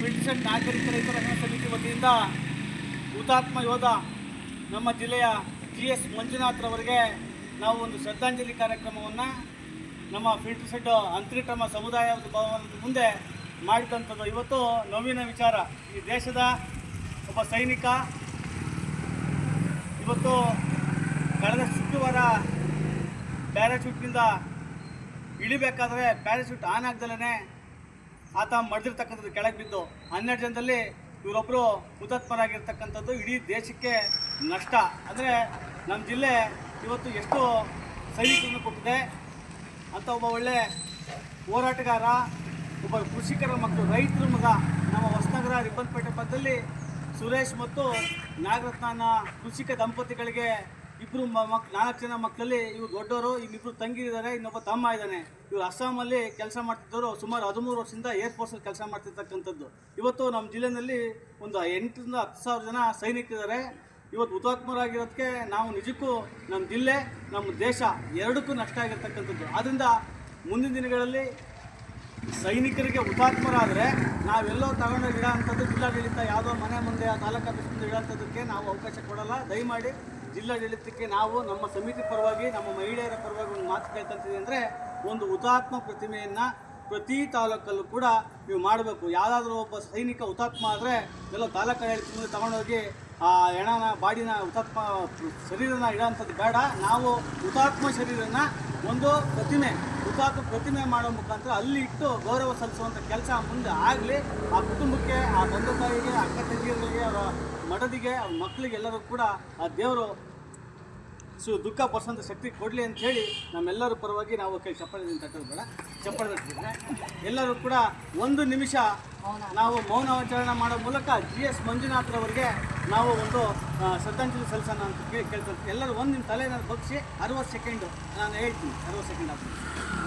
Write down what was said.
ಪರಿಷತ್ ನಾಗರಿಕ ರೈತರ ರಕ್ಷಣಾ ಸಮಿತಿ ವತಿಯಿಂದ ಹುತಾತ್ಮ ಯೋಧ ನಮ್ಮ ಜಿಲ್ಲೆಯ ಜಿ ಎಸ್ ಮಂಜುನಾಥ್ರವರಿಗೆ ನಾವು ಒಂದು ಶ್ರದ್ಧಾಂಜಲಿ ಕಾರ್ಯಕ್ರಮವನ್ನು ನಮ್ಮ ಫಿಲ್ಟರ್ ಸೆಟ್ ಅಂತರಿಕ್ರಮ ಸಮುದಾಯ ಭವನದ ಮುಂದೆ ಮಾಡಿದಂಥದ್ದು. ಇವತ್ತು ನವೀನ ವಿಚಾರ. ಈ ದೇಶದ ಒಬ್ಬ ಸೈನಿಕ ಇವತ್ತು ಕಳೆದ ಶುಕ್ರವಾರ ಪ್ಯಾರಾಚೂಟ್ನಿಂದ ಇಳಿಬೇಕಾದ್ರೆ ಪ್ಯಾರಾಶೂಟ್ ಆನ್ ಆಗ್ದಲೇ ಆತ ಮಡ್ದಿರ್ತಕ್ಕಂಥದ್ದು ಕೆಳಗೆ ಬಿದ್ದು ಹನ್ನೆರಡು ಜನದಲ್ಲಿ ಇವರೊಬ್ಬರು ಹುತಾತ್ಮರಾಗಿರ್ತಕ್ಕಂಥದ್ದು ಇಡೀ ದೇಶಕ್ಕೆ ನಷ್ಟ. ಅಂದರೆ ನಮ್ಮ ಜಿಲ್ಲೆ ಇವತ್ತು ಎಷ್ಟು ಸೈನಿಕರನ್ನು ಕೊಟ್ಟಿದೆ. ಅಂತ ಒಬ್ಬ ಒಳ್ಳೆ ಹೋರಾಟಗಾರ, ಒಬ್ಬ ಕೃಷಿಕರ ಮಕ್ಕಳು, ರೈತರ ಮಗ, ನಮ್ಮ ಹೊಸನಗರ ರಿಬ್ಬನ್ಪೇಟೆ ಪಕ್ಕದಲ್ಲಿ ಸುರೇಶ್ ಮತ್ತು ನಾಗರತ್ನ ಕೃಷಿಕ ದಂಪತಿಗಳಿಗೆ ಇಬ್ಬರು ಮಕ್ ನಾಲ್ಕು ಜನ ಮಕ್ಕಳಲ್ಲಿ ಇವ್ರು ದೊಡ್ಡವರು, ಇನ್ನಿಬ್ರು ತಂಗಿ ಇದ್ದಾರೆ ಇನ್ನೊಬ್ಬ ತಮ್ಮ ಇದ್ದಾನೆ. ಇವ್ರು ಅಸ್ಸಾಮಲ್ಲಿ ಕೆಲಸ ಮಾಡ್ತಿದ್ದವರು ಸುಮಾರು ಹದಿಮೂರು ವರ್ಷದಿಂದ ಏರ್ಫೋರ್ಸಲ್ಲಿ ಕೆಲಸ ಮಾಡ್ತಿರ್ತಕ್ಕಂಥದ್ದು. ಇವತ್ತು ನಮ್ಮ ಜಿಲ್ಲೆಯಲ್ಲಿ ಒಂದು ಎಂಟರಿಂದ ಹತ್ತು ಸಾವಿರ ಜನ ಸೈನಿಕರಿದ್ದಾರೆ. ಇವತ್ತು ಹುತಾತ್ಮರಾಗಿರೋದಕ್ಕೆ ನಾವು ನಿಜಕ್ಕೂ ನಮ್ಮ ಜಿಲ್ಲೆ ನಮ್ಮ ದೇಶ ಎರಡಕ್ಕೂ ನಷ್ಟ ಆಗಿರ್ತಕ್ಕಂಥದ್ದು. ಆದ್ದರಿಂದ ಮುಂದಿನ ದಿನಗಳಲ್ಲಿ ಸೈನಿಕರಿಗೆ ಹುತಾತ್ಮರಾದರೆ ನಾವೆಲ್ಲೋ ತಗೊಂಡೋಗಿ ಇಡೋ ಅಂಥದ್ದು ಜಿಲ್ಲಾಡಳಿತ, ಯಾವುದೋ ಮನೆ ಮುಂದೆ, ತಾಲೂಕು ಆಫೀಸ್ ಮುಂದೆ ಇಡೋಂಥದ್ದಕ್ಕೆ ನಾವು ಅವಕಾಶ ಕೊಡಲ್ಲ. ದಯಮಾಡಿ ಜಿಲ್ಲಾಡಳಿತಕ್ಕೆ ನಾವು ನಮ್ಮ ಸಮಿತಿ ಪರವಾಗಿ, ನಮ್ಮ ಮಹಿಳೆಯರ ಪರವಾಗಿ ಒಂದು ಮಾತು ಕೇಳ್ಕೊಂತೀವಿ ಅಂದರೆ ಒಂದು ಹುತಾತ್ಮ ಪ್ರತಿಮೆಯನ್ನು ಪ್ರತಿ ತಾಲೂಕಲ್ಲೂ ಕೂಡ ನೀವು ಮಾಡಬೇಕು. ಯಾವುದಾದ್ರೂ ಒಬ್ಬ ಸೈನಿಕ ಹುತಾತ್ಮ ಆದರೆ ಎಲ್ಲ ತಾಲೂಕು ಆಡಳಿತ ಮುಂದೆ ತಗೊಂಡೋಗಿ ಆ ಹೆಣನ, ಬಾಡಿನ ಹುತಾತ್ಮ, ಶರೀರನ ಇಡೋಂಥದ್ದು ಬೇಡ. ನಾವು ಹುತಾತ್ಮ ಶರೀರನ ಒಂದು ಪ್ರತಿಮೆ, ಹುತಾತ್ಮ ಪ್ರತಿಮೆ ಮಾಡೋ ಮುಖಾಂತರ ಅಲ್ಲಿ ಇಟ್ಟು ಗೌರವ ಸಲ್ಲಿಸುವಂಥ ಕೆಲಸ ಮುಂದೆ ಆಗಲಿ. ಆ ಕುಟುಂಬಕ್ಕೆ, ಆ ತಂದೆ ತಾಯಿಗೆ, ಅಕ್ಕ ತಂಗಿಯರಿಗೆ, ಅವರ ಮಡದಿಗೆ ಅವ್ರ ಮಕ್ಕಳಿಗೆ ಎಲ್ಲರೂ ಕೂಡ ಆ ದೇವರು ಸು ದುಃಖ ಪಡಿಸೋಂಥ ಶಕ್ತಿ ಕೊಡಲಿ ಅಂತ ಹೇಳಿ ನಮ್ಮೆಲ್ಲರ ಪರವಾಗಿ ನಾವು ಕೈ ಚಪ್ಪಳೆ ತಟ್ಟೋದು ಬೇಡ ಚಪ್ಪಳೆ ಎಲ್ಲರೂ ಕೂಡ ಒಂದು ನಿಮಿಷ ನಾವು ಮೌನ ಮೌನಾಚರಣೆ ಮಾಡೋ ಮೂಲಕ ಜಿ ಎಸ್ ಮಂಜುನಾಥ್ರವರಿಗೆ ನಾವು ಒಂದು ಶ್ರದ್ಧಾಂಜಲಿ ಸಲ್ಲಿಸೋಣ ಅಂತ ಕೇಳಿ ಕೇಳ್ಕೊಳ್ತೀವಿ ಎಲ್ಲರೂ ಒಂದು ನಿಮ್ಮ ತಲೆನ ಬಗ್ಸಿ ಅರವತ್ತು ಸೆಕೆಂಡು ನಾನು ಹೇಳ್ತೀನಿ. ಅರವತ್ತು ಸೆಕೆಂಡ್ ಆಗ್ತೀನಿ